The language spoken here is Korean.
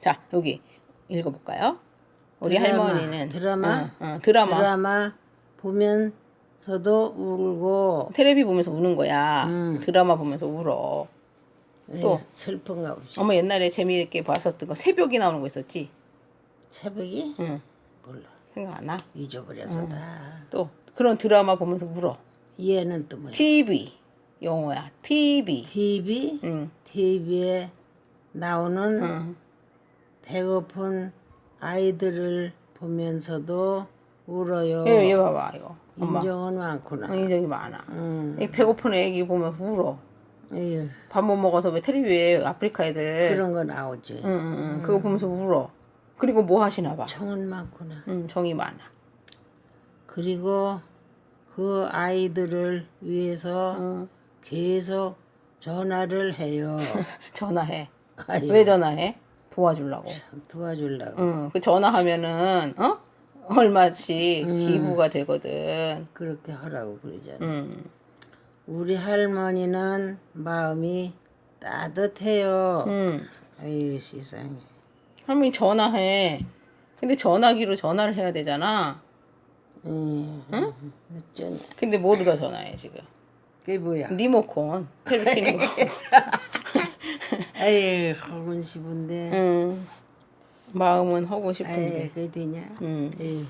자, 여기 읽어볼까요? 우리 드라마, 할머니는 드라마? 어, 어, 드라마. 드라마 보면서도 울고 테레비 보면서 우는 거야. 음. 드라마 보면서 울어. 또. 슬픈가 보지. 어머 옛날에 재미있게 봤었던 거 새벽이 나오는 거 있었지? 새벽이 응. 몰라 생각 안 나? 잊어버려서 다. 또 그런 드라마 보면서 울어. 얘는 또 뭐야? TV 영어야. TV. TV 응. TV에 나오는 응. 배고픈 아이들을 보면서도 울어요. 얘, 얘 봐봐 이거. 엄마. 인정은 많구나. 어, 인정이 많아. 음. 이 배고픈 애기 보면 울어. 에휴, 밥 못 먹어서 왜 텔레비에 아프리카 애들. 그런 거 나오지. 응, 응, 응. 그거 보면서 울어. 그리고 뭐 하시나 봐. 청은 많구나. 응, 정이 많아. 그리고 그 아이들을 위해서 응. 계속 전화를 해요. 전화해. 아유, 왜 전화해? 도와주려고. 도와주려고. 응. 그 전화하면은 어? 얼마씩 음. 기부가 되거든. 그렇게 하라고 그러잖아. 응. 우리 할머니는 마음이 따뜻해요. 응. 아유 세상에. 할머니 전화해. 근데 전화기로 전화를 해야 되잖아. 응? 어쩌냐. 근데 모르다 전화해 지금. 그게 뭐야? 리모컨. 텔레비 켜는 거. 아유 허군 싶은데. 응. 마음은 하고 싶은데. 그게 되냐? 응. 에이.